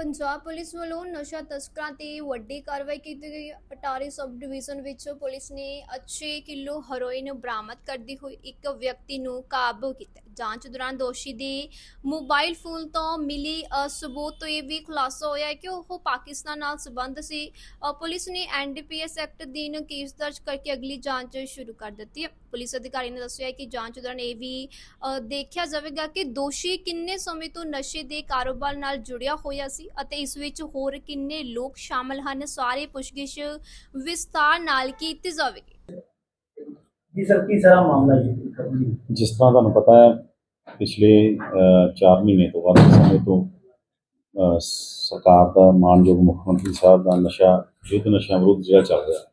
Punjab police ਵੱਲੋਂ ਨਸ਼ਾ ਤਸਕਰਾਂ ਤੇ ਵੱਡੀ ਕਾਰਵਾਈ ਕੀਤੀ ਗਈ। ਹੈ। ਅਟਾਰੀ ਸਬ ਡਿਵੀਜ਼ਨ ਵਿੱਚ ਪੁਲਿਸ ਨੇ 6 ਕਿਲੋ ਹੈਰੋਇਨ ਬਰਾਮਦ ਕਰਦੀ ਹੋਈ ਇੱਕ ਵਿਅਕਤੀ ਨੂੰ ਕਾਬੂ ਕੀਤਾ। ਜਾਂਚ ਦੌਰਾਨ ਦੋਸ਼ੀ ਦੇ ਮੋਬਾਈਲ ਫੋਨ ਤੋਂ ਮਿਲੀ ਸਬੂਤ ਤੋਂ ਇਹ ਵੀ ਖੁਲਾਸਾ ਹੋਇਆ ਕਿ ਉਹ ਪਾਕਿਸਤਾਨ ਨਾਲ ਸੰਬੰਧ ਸੀ। ਪੁਲਿਸ ਨੇ ਐਨਡੀਪੀਐਸ ਐਕਟ ਦੀਨ ਕੇਸ ਦਰਜ ਕਰਕੇ ਅਗਲੀ ਜਾਂਚ ਸ਼ੁਰੂ ਕਰ ਦਿੱਤੀ ਹੈ। ਪੁਲਿਸ ਅਧਿਕਾਰੀ ਨੇ ਦੱਸਿਆ ਕਿ ਜਾਂਚ ਦੌਰਾਨ ਇਹ ਵੀ ਦੇਖਿਆ ਜਾਵੇਗਾ ਕਿ ਦੋਸ਼ੀ ਕਿੰਨੇ ਸਮੇਂ ਤੋਂ ਨਸ਼ੇ ਦੇ ਕਾਰੋਬਾਰ ਨਾਲ ਜੁੜਿਆ ਹੋਇਆ ਸੀ। ਅਤੇ ਇਸ ਵਿੱਚ ਹੋਰ ਕਿੰਨੇ ਲੋਕ ਸ਼ਾਮਲ ਹਨ? ਸਾਰੇ ਪੁੱਛਗਿੱਛ ਵਿਸਤਾਰ ਨਾਲ ਕੀਤੀ ਜਾਵੇਗੀ। ਜੀ ਸਰ ਕੀ ਸਾਰਾ ਮਾਮਲਾ ਜੀ? ਜਿਸ ਤਰ੍ਹਾਂ ਤੁਹਾਨੂੰ ਪਤਾ ਹੈ ਪਿਛਲੇ 4 ਮਹੀਨੇ ਤੋਂ ਵੱਧ ਸਮੇਂ ਤੋਂ ਸਰਕਾਰ ਦਾ ਮਾਨਯੋਗ ਮੁੱਖ ਮੰਤਰੀ ਸਾਹਿਬ ਦਾ ਨਸ਼ਾ ਯੁੱਧ ਨਸ਼ਾ ਵਿਰੁੱਧ ਜਿਹੜਾ ਚੱਲ ਰਿਹਾ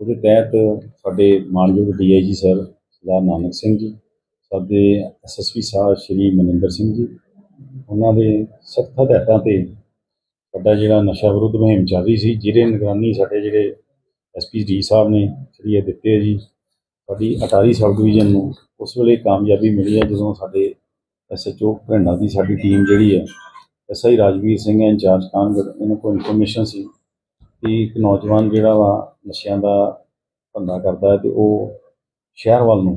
ਉਹਦੇ ਤਹਿਤ ਸਾਡੇ ਮਾਨਯੋਗ ਡੀਆਈਜੀ ਸਰ ਸਰਦਾਰ ਨਾਨਕ ਸਿੰਘ ਜੀ ਸਾਡੇ ਐਸਐਸਪੀ ਸਾਹਿਬ ਸ਼੍ਰੀ ਮਨਿੰਦਰ ਸਿੰਘ ਜੀ ਉਹਨਾਂ ਦੇ ਸਖਤ ਹਦਾਇਤਾਂ ਤੇ ਸਾਡਾ ਜਿਹੜਾ ਨਸ਼ਾ ਵਿਰੁੱਧ ਮੁਹਿੰਮ ਚੱਲ ਰਹੀ ਸੀ, ਜਿਹਦੇ ਨਿਗਰਾਨੀ ਸਾਡੇ ਜਿਹੜੇ ਐਸਪੀ ਡੀ ਸਾਹਿਬ ਨੇ ਜਿਹੜੀ ਇਹ ਦਿੱਤੇ ਆ ਜੀ, ਸਾਡੀ ਅਟਾਰੀ ਸਬ ਡਿਵੀਜ਼ਨ ਨੂੰ ਉਸ ਵੇਲੇ ਕਾਮਯਾਬੀ ਮਿਲੀ ਹੈ ਜਦੋਂ ਸਾਡੇ ਐਸਐਚਓ ਭਰਿੰਡਾ ਦੀ ਸਾਡੀ ਟੀਮ ਜਿਹੜੀ ਹੈ ਐਸਆਈ ਰਾਜਵੀਰ ਸਿੰਘ ਹੈ, ਇੰਚਾਰਜ ਕਾਨਗੜ ਇਹਨਾਂ ਕੋਲ ਇਨਫੋਰਮੇਸ਼ਨ ਸੀ ਕਿ ਇੱਕ ਨੌਜਵਾਨ ਜਿਹੜਾ ਵਾ ਨਸ਼ਿਆਂ ਦਾ ਧੰਦਾ ਕਰਦਾ ਹੈ ਤੇ ਉਹ ਸ਼ਹਿਰ ਵੱਲ ਨੂੰ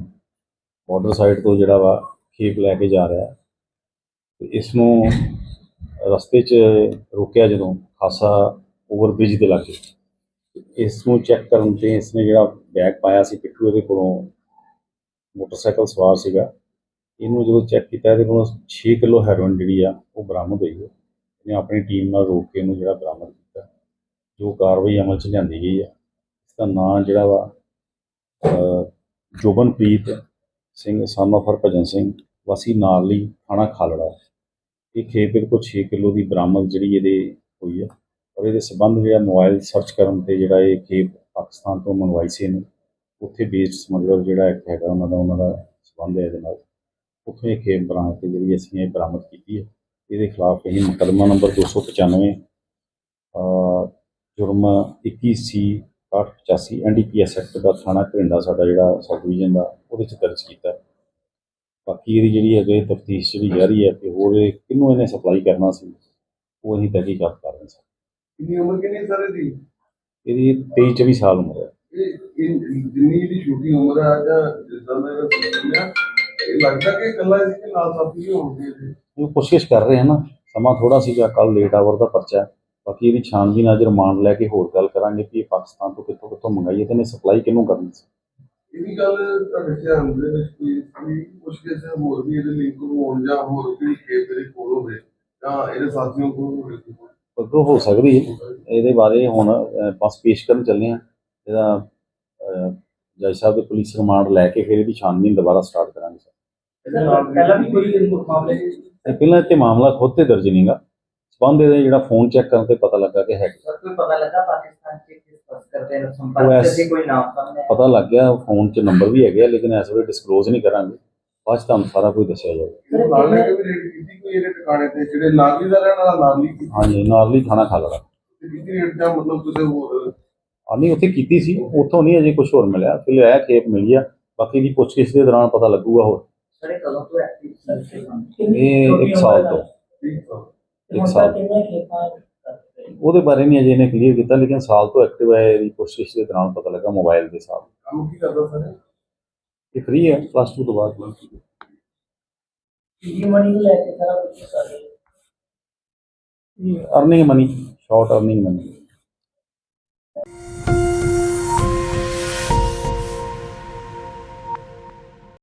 ਬਾਰਡਰ ਸਾਈਡ ਤੋਂ ਜਿਹੜਾ ਵਾ ਖੇਪ ਲੈ ਕੇ ਜਾ ਰਿਹਾ ਹੈ। ਇਸ ਨੂੰ ਰਸਤੇ 'ਚ ਰੋਕਿਆ ਜਦੋਂ ਖਾਸਾ ਓਵਰਬ੍ਰਿਜ ਦੇ ਲਾਗੇ। ਇਸ ਨੂੰ ਚੈੱਕ ਕਰਨ ਤੇ ਇਸਨੇ ਜਿਹੜਾ ਬੈਗ ਪਾਇਆ ਸੀ ਪਿੱਠੂ ਇਹਦੇ ਕੋਲੋਂ ਮੋਟਰਸਾਈਕਲ ਸਵਾਰ ਸੀਗਾ। ਇਹਨੂੰ ਜਦੋਂ ਚੈੱਕ ਕੀਤਾ ਇਹਦੇ ਕੋਲੋਂ 6 ਕਿਲੋ ਹੈਰੋਇਨ ਜਿਹੜੀ ਆ ਉਹ ਬਰਾਮਦ ਹੋਈ ਹੈ। ਇਹਨੇ ਆਪਣੀ ਟੀਮ ਨਾਲ ਰੋਕ ਕੇ ਇਹਨੂੰ ਜਿਹੜਾ ਬਰਾਮਦ ਕੀਤਾ। ਜੋ ਕਾਰਵਾਈ ਅਮਲ 'ਚ ਲਿਆਂਦੀ ਗਈ ਹੈ ਇਸ ਦਾ ਨਾਂ ਜਿਹੜਾ ਵਾ ਜੋਬਨਪ੍ਰੀਤ ਸਿੰਘ, son of ਹਰਭਜਨ ਸਿੰਘ ਵਾਸੀ ਨਾਲ ਲਈ ਥਾਣਾ ਖਾਲੜਾ ਇਹ ਖੇਪ ਬਿਲਕੁਲ ਕੋਲ 6 ਕਿਲੋ ਦੀ ਬਰਾਮਦ ਜਿਹੜੀ ਇਹਦੇ ਹੋਈ ਹੈ ਔਰ ਇਹਦੇ ਸਬੰਧ ਜਿਹੜਾ ਮੋਬਾਈਲ ਸਰਚ ਕਰਨ ਤੇ ਜਿਹੜਾ ਇਹ ਖੇਪ ਪਾਕਿਸਤਾਨ ਤੋਂ ਮੰਗਵਾਈ ਸੀ ਇਹਨੇ, ਉੱਥੇ ਬੇਸ ਸਮਗਲਰ ਜਿਹੜਾ ਇੱਕ ਹੈਗਾ ਉਹਨਾਂ ਦਾ ਉਹਨਾਂ ਦਾ ਸਬੰਧ ਹੈ ਇਹਦੇ ਨਾਲ। ਉੱਥੋਂ ਇਹ ਖੇਪ ਬਰਾਮਦ ਤੇ ਜਿਹੜੀ ਅਸੀਂ ਇਹ ਬਰਾਮਦ ਕੀਤੀ ਹੈ ਇਹਦੇ ਖਿਲਾਫ ਅਸੀਂ ਮੁਕੱਦਮਾ ਨੰਬਰ 295 ਅਹ, ਜੁਰਮ 21 ਸੀ 885 ਐਨਡੀਪੀਐਸ ਐਕਟ ਦਾ ਥਾਣਾ ਘਰਿੰਡਾ ਸਾਡਾ ਜਿਹੜਾ ਸਬ ਡਿਵੀਜ਼ਨ ਦਾ, ਉਹਦੇ ਚ ਦਰਜ ਕੀਤਾ। ਬਾਕੀ ਇਹਦੀ ਜਿਹੜੀ ਅੱਗੇ ਤਫਤੀਸ਼ ਜਿਹੜੀ ਜਾਰੀ ਹੈ ਕਿ ਹੋਰ ਇਹ ਕਿਹਨੂੰ ਇਹਨੇ ਸਪਲਾਈ ਕਰਨਾ ਸੀ ਉਹ ਅਸੀਂ ਤਹਿਕੀਕਾਤ ਕਰ ਰਹੇ ਹਾਂ ਕਿੰਨੀ ਉਮਰ ਕਿੰਨੀ ਸਾਰੇ ਦੀ ਇਹਦੀ 23 24 ਸਾਲ ਉਮਰ ਹੈ। ਇਹ ਇਹ ਜਿੰਨੀ ਛੋਟੀ ਉਮਰ ਹੈ ਜਾਂ ਜਿੱਦਾਂ ਦਾ ਇਹਦਾ ਸਿਸਟਮ ਆ ਇਹ ਲੱਗਦਾ ਕਿ ਇਕੱਲਾ ਸੀ ਕਿ ਨਾਲ ਸਾਥੀ ਵੀ ਹੋਣਗੇ ਇਹਦੇ? ਉਹ ਕੋਸ਼ਿਸ਼ ਕਰ ਰਹੇ ਹਨ ਨਾ ਸਮਾਂ ਥੋੜਾ ਸੀਗਾ ਕੱਲ ਲੇਟ ਆਵਰ ਦਾ ਪਰਚਾ ਹੈ। ਬਾਕੀ ਇਹਦੀ ਛਾਣਬੀਨ ਅੱਜ ਰਿਮਾਂਡ ਲੈ ਕੇ ਹੋਰ ਗੱਲ ਕਰਾਂਗੇ ਕਿ ਇਹ ਪਾਕਿਸਤਾਨ ਤੋਂ ਕਿੱਥੋਂ ਕਿੱਥੋਂ ਮੰਗਾਈ ਹੈ ਤੇ ਇਹਨੇ ਸਪਲਾਈ ਕਿਹਨੂੰ ਕਰਨੀ ਸੀ। ਇਹ ਵੀ ਗੱਲ ਤੁਹਾਡੇ ਧਿਆਨ ਦੇ ਵਿੱਚ ਕੋਈ ਕੁਝ ਕਿਸੇ ਹੋਰ ਵੀ ਇਹਦੇ ਲਿੰਕ ਹੋਣ ਜਾਂ ਹੋਰ ਵੀ ਖੇਤ ਦੇ ਕੋਲ ਹੋਵੇ ਜਾਂ ਇਹਦੇ ਸਾਥੀਆਂ ਕੋਲ ਹੋਵੇ ਅੱਗੋਂ ਹੋ ਸਕਦੀ ਹੈ। ਇਹਦੇ ਬਾਰੇ ਹੁਣ ਬਸ ਪੇਸ਼ ਕਰਨ ਚੱਲੇ ਆ ਇਹਦਾ ਜੱਜ ਸਾਹਿਬ ਦੇ ਪੁਲਿਸ ਰਿਮਾਂਡ ਲੈ ਕੇ ਫਿਰ ਇਹਦੀ ਛਾਣਬੀਨ ਦੁਬਾਰਾ ਸਟਾਰਟ ਕਰਾਂਗੇ ਸਰ। ਪਹਿਲਾਂ ਵੀ ਕੋਈ ਮਾਮਲੇ ਪਹਿਲਾਂ ਇੱਥੇ ਮਾਮਲਾ ਖੁਦ ਤੇ ਦਰਜ ਨਹੀਂਗਾ। ਸਬੰਧ ਇਹਦਾ ਜਿਹੜਾ ਫੋਨ ਚੈੱਕ ਕਰਨ ਤੇ ਪਤਾ ਲੱਗਾ ਕਿ ਹੈ। ਸਰ ਕੋਈ ਪਤਾ ਲੱਗਾ ਪਾਕਿਸਤਾਨ ਚ ਕਿਸ ਤਸਕਰ ਦੇ ਸੰਪਰਕ ਸੀ ਕੋਈ ਨਾਮ ਸਾਹਮਣੇ ਆਇਆ? ਪਤਾ ਲੱਗ ਗਿਆ ਫੋਨ 'ਚ ਨੰਬਰ ਵੀ ਹੈਗੇ ਆ ਲੇਕਿਨ ਇਸ ਵੇਲੇ ਡਿਸਕਲੋਜ਼ ਨਹੀਂ ਕਰਾਂਗੇ। ਬਾਅਦ 'ਚ ਤੁਹਾਨੂੰ ਸਾਰਾ ਕੁਝ ਦੱਸਿਆ ਜਾਊਗਾ। ਨਾਲ ਰੇਟ ਕੀਤੀ ਕੋਈ ਇਹਦੇ ਟਿਕਾਣੇ ਤੇ? ਜਿਹੜੇ ਨਾਗਰੀ ਦਾ ਰਹਿਣ ਵਾਲਾ ਨਾਗਰੀ ਕੀਤੀ ਹਾਂਜੀ ਨਾਲ ਹੀ ਰੇਟ ਜਾਂ ਮਤਲਬ ਉੱਥੇ ਕੀਤੀ ਸੀ। ਉੱਥੋਂ ਨਹੀਂ ਅਜੇ ਕੁਝ ਹੋਰ ਮਿਲਿਆ। ਫਿਲਹਾਲ ਇਹ ਖੇਪ ਮਿਲੀ ਆ। ਬਾਕੀ ਦੀ ਪੁੱਛਗਿੱਛ ਦੇ ਦੌਰਾਨ ਪਤਾ ਲੱਗੂਗਾ ਹੋਰ। ਸਰ ਇਹ ਕਦੋਂ ਤੋਂ ਐਕਟਿਵ ਸਰ ਇਹ ਇੱਕ ਸਾਲ ਤੋਂ। ਠੀਕ ਇੱਕ ਸਾਲ ਕਿੰਨੇ ਉਹਦੇ ਬਾਰੇ ਨਹੀਂ ਅਜੇ ਇਹਨੇ ਕਲੀਅਰ ਕੀਤਾ ਲੇਕਿਨ ਸਾਲ ਤੋਂ ਐਕਟਿਵ ਹੈ ਇਹਦੀ ਪੁੱਛਗਿੱਛ ਦੇ ਦੌਰਾਨ ਪਤਾ ਲੱਗਾ ਮੋਬਾਈਲ ਦੇ ਹਿਸਾਬ ਕੰਮ ਕੀ ਕਰਦਾ ਸਰ ਇਹ? ਫ੍ਰੀ ਹੈ ਪਲੱਸ 2 ਤੋਂ ਬਾਅਦ। ਕੀ ਮਨੀ ਲੈ ਕੇ ਸਾਰਾ ਕੁਝ ਸਾਰੇ earning money short earning money